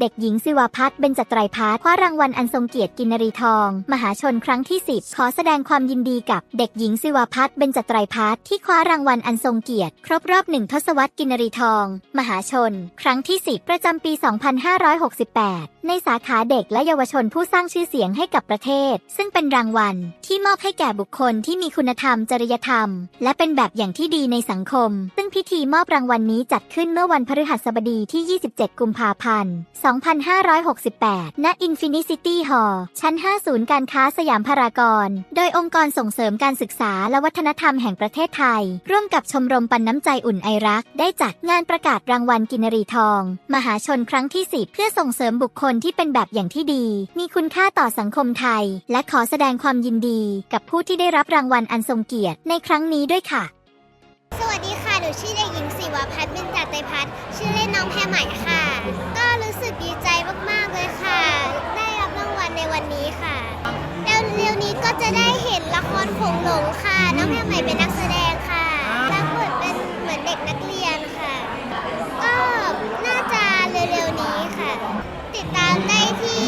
เด็กหญิงศิวาพัฒน์เบญจไตรพัฒน์คว้ารางวัลอันทรงเกียรติกินรีทอง มหาชนครั้งที่ 10 ขอแสดงความยินดีกับเด็กหญิงศิวาพัฒน์เบญจไตรพัฒน์ที่คว้ารางวัลอันทรงเกียรติ ครบรอบหนึ่งทศวรรษกินนรีทอง มหาชน ครั้งที่ 10 ประจำปี 2568 ในสาขาเด็กและเยาวชนผู้สร้างชื่อเสียงให้กับประเทศ ซึ่งเป็นรางวัล ที่มอบให้แก่บุคคลที่มีคุณธรรม จริยธรรม และเป็นแบบอย่างที่ดีในสังคม ซึ่งพิธีมอบรางวัลนี้จัดขึ้นเมื่อวันพฤหัสบดีที่ 27 กุมภาพันธ์2568 ณ Infinity Hall ชั้น5ศูนย์การค้าสยามพารากอน โดยองค์กรส่งเสริมการศึกษาและวัฒนธรรมแห่งประเทศไทย ร่วมกับชมรมปันน้ำใจอุ่นไอรัก ได้จัดงานประกาศรางวัลกินรีทอง มหาชนครั้งที่ 10 เพื่อส่งเสริมบุคคลที่เป็นแบบอย่างที่ดี มีคุณค่าต่อสังคมไทย และขอแสดงความยินดี กับผู้ที่ได้รับรางวัลอันทรงเกียรติในครั้งนี้ด้วยค่ะ ชื่อเด็กหญิงศิวพัฒน์เบญจไตพัฒน์ชื่อเล่นน้องแพรใหม่ค่ะ ก็รู้สึกดีใจมากๆเลยค่ะ ได้รับรางวัลในวันนี้ค่ะเร็วๆนี้ก็จะได้เห็นละครโขงหลงค่ะ น้องแพรใหม่เป็นนักแสดงค่ะรับบทเป็นเหมือนเด็กนักเรียนค่ะ ก็น่าจะเร็วๆนี้ค่ะ ติดตามได้ที่